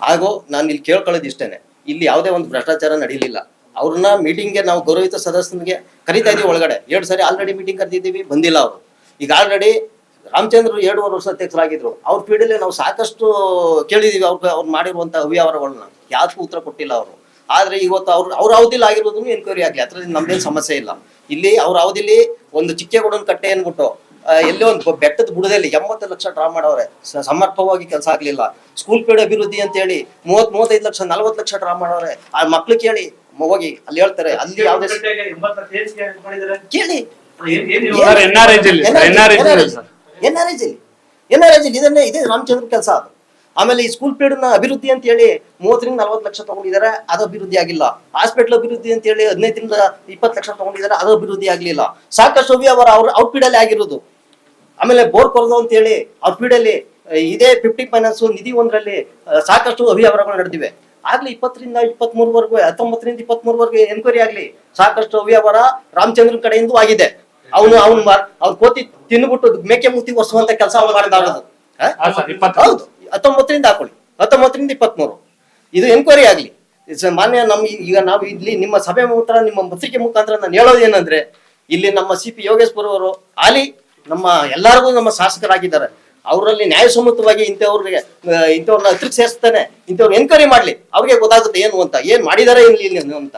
ಹಾಗೂ ನಾನು ಇಲ್ಲಿ ಕೇಳ್ಕೊಳ್ಳೋದು ಇಷ್ಟೇನೆ. ಇಲ್ಲಿ ಯಾವುದೇ ಒಂದು ಭ್ರಷ್ಟಾಚಾರ ನಡೀಲಿಲ್ಲ. ಅವ್ರನ್ನ ಮೀಟಿಂಗ್ಗೆ ನಾವು ಗೌರವಿತ ಸದಸ್ಯನಿಗೆ ಕರಿತಾ ಇದೀವಿ ಒಳಗಡೆ. ಎರಡು ಸಾರಿ ಆಲ್ರೆಡಿ ಮೀಟಿಂಗ್ ಕರೆದಿದ್ದೀವಿ ಬಂದಿಲ್ಲ ಅವರು. ಈಗ ಆಲ್ರೆಡಿ ರಾಮಚಂದ್ರ ಎರಡೂವರೆ ವರ್ಷ ಅಧ್ಯಕ್ಷರಾಗಿದ್ರು. ಅವ್ರ ಪೀಡಲ್ಲಿ ನಾವು ಸಾಕಷ್ಟು ಕೇಳಿದೀವಿ ಅವ್ರ ಅವ್ರು ಮಾಡಿರುವಂಥ ಅವ್ಯವಹಾರಗಳನ್ನ ಯಾವ್ದಕ್ಕೂ ಉತ್ತರ ಕೊಟ್ಟಿಲ್ಲ ಅವರು. ಆದ್ರೆ ಇವತ್ತು ಅವ್ರು ಅವ್ರ ಅವಧಿಲಿ ಆಗಿರೋದನ್ನು ಎನ್ಕ್ವೈರಿ ಆಗಲಿ. ಅದ್ರಲ್ಲಿ ನಮ್ದೇನು ಸಮಸ್ಯೆ ಇಲ್ಲ. ಇಲ್ಲಿ ಅವ್ರ ಅವಧಿಲಿ ಒಂದು ಚಿಕ್ಕೇಗೌಡನ ಕಟ್ಟೆ ಅನ್ಬಿಟ್ಟು ಆ, ಎಲ್ಲೋ ಒಂದು ಬೆಟ್ಟದ ಬುಡದಲ್ಲಿ ಎಂಬತ್ತು ಲಕ್ಷ ಡ್ರಾ ಮಾಡವ್ರೆ ಸಮರ್ಪವಾಗಿ ಸಮರ್ಪಕವಾಗಿ ಕೆಲಸ ಆಗ್ಲಿಲ್ಲ. ಸ್ಕೂಲ್ ಪೀಡ್ ಅಭಿವೃದ್ಧಿ ಅಂತ ಹೇಳಿ ಮೂವತ್ ಮೂವತ್ತೈದು ಲಕ್ಷ ನಲ್ವತ್ತು ಲಕ್ಷ ಡ್ರಾ ಮಾಡವ್ರೆ ಆ ಮಕ್ಳು ಕೇಳಿ ಹೋಗಿ ಅಲ್ಲಿ ಹೇಳ್ತಾರೆ ಅಲ್ಲಿ ಯಾವ್ದೇ ಕೇಳಿ ಎನ್ ಆರ್ ಇದನ್ನೇ ಇದೇ ರಾಮಚಂದ್ರ ಕೆಲಸ ಅದು. ಆಮೇಲೆ ಈ ಸ್ಕೂಲ್ ಪೇಡ್ನ ಅಭಿವೃದ್ಧಿ ಅಂತ ಹೇಳಿ ಮೂವತ್ತರಿಂದ ನಲ್ವತ್ತು ಲಕ್ಷ ತಗೊಂಡಿದ್ದಾರೆ ಅದು ಅಭಿವೃದ್ಧಿ ಆಗಿಲ್ಲ. ಹಾಸ್ಪಿಟಲ್ ಅಭಿವೃದ್ಧಿ ಅಂತ ಹೇಳಿ ಹದಿನೈದರಿಂದ ಇಪ್ಪತ್ತು ಲಕ್ಷ ತಗೊಂಡಿದ್ದಾರೆ ಅದು ಅಭಿವೃದ್ಧಿ ಆಗಲಿಲ್ಲ. ಸಾಕಷ್ಟು ಅವ್ಯವಹಾರ ಅವ್ರ ಔಟ್ಪೀಡಲ್ಲಿ ಪೀಡಲ್ಲಿ ಆಗಿರೋದು. ಆಮೇಲೆ ಬೋರ್ ಕೊರದು ಅಂತ ಹೇಳಿ ಅವ್ರ ಪೀಡಲ್ಲಿ ಇದೇ ಫಿಫ್ಟಿ ಫೈನಾನ್ಸ್ ನಿಧಿ ಒಂದರಲ್ಲಿ ಸಾಕಷ್ಟು ಅವ್ಯವಹಾರಗಳು ನಡೆದಿವೆ. ಆಗ್ಲಿ ಇಪ್ಪತ್ತರಿಂದ ಇಪ್ಪತ್ತ್ ಮೂರವರೆಗೂ ಹತ್ತೊಂಬತ್ತರಿಂದ ಇಪ್ಪತ್ತ್ ಮೂರವರೆಗೆ ಎನ್ಕ್ವೈರಿ ಆಗ್ಲಿ ಸಾಕಷ್ಟು ಅವ್ಯವಹಾರ ರಾಮಚಂದ್ರನ್ ಕಡೆಯಿಂದ ಆಗಿದೆ. ಅವನು ಅವ್ನು ಅವ್ನ ಕೋತಿ ತಿನ್ಬಿಟ್ಟು ಮೇಕೆ ಮುಕ್ತಿ ಒರೆಸುವಂತ ಕೆಲಸ ಅವ್ನು ಮಾಡಿದ ಇಪ್ಪತ್ತು ಹೌದು ಹತ್ತೊಂಬತ್ತರಿಂದ ಹಾಕೊಳ್ಳಿ. ಹತ್ತೊಂಬತ್ತರಿಂದ ಇಪ್ಪತ್ಮೂರು. ಇದು ಎನ್ಕ್ವೈರಿ ಆಗ್ಲಿ. ಮಾನ್ಯ ನಮ್ ಈಗ ನಾವು ಇಲ್ಲಿ ನಿಮ್ಮ ಸಭೆ ಮುಖಾಂತರ ನಿಮ್ಮ ಪತ್ರಿಕೆ ಮುಖಾಂತರ ನಾನು ಹೇಳೋದು ಏನಂದ್ರೆ ಇಲ್ಲಿ ನಮ್ಮ ಸಿ ಪಿ ಯೋಗೇಶ್ವರ್ ಅವರು ಆಲಿ ನಮ್ಮ ಎಲ್ಲರಿಗೂ ನಮ್ಮ ಶಾಸಕರಾಗಿದ್ದಾರೆ. ಅವರಲ್ಲಿ ನ್ಯಾಯಸಮ್ಮತವಾಗಿ ಇಂಥವ್ರಿಗೆ ಇಂಥವ್ರನ್ನ ಹತ್ರಕ್ಕೆ ಸೇರಿಸ್ತಾನೆ ಇಂಥವ್ರು ಎನ್ಕ್ವೈರಿ ಮಾಡ್ಲಿ. ಅವ್ರಿಗೆ ಗೊತ್ತಾಗುತ್ತೆ ಏನು ಅಂತ, ಏನು ಇಲ್ಲಿ ಇಲ್ಲಿ ಅಂತ.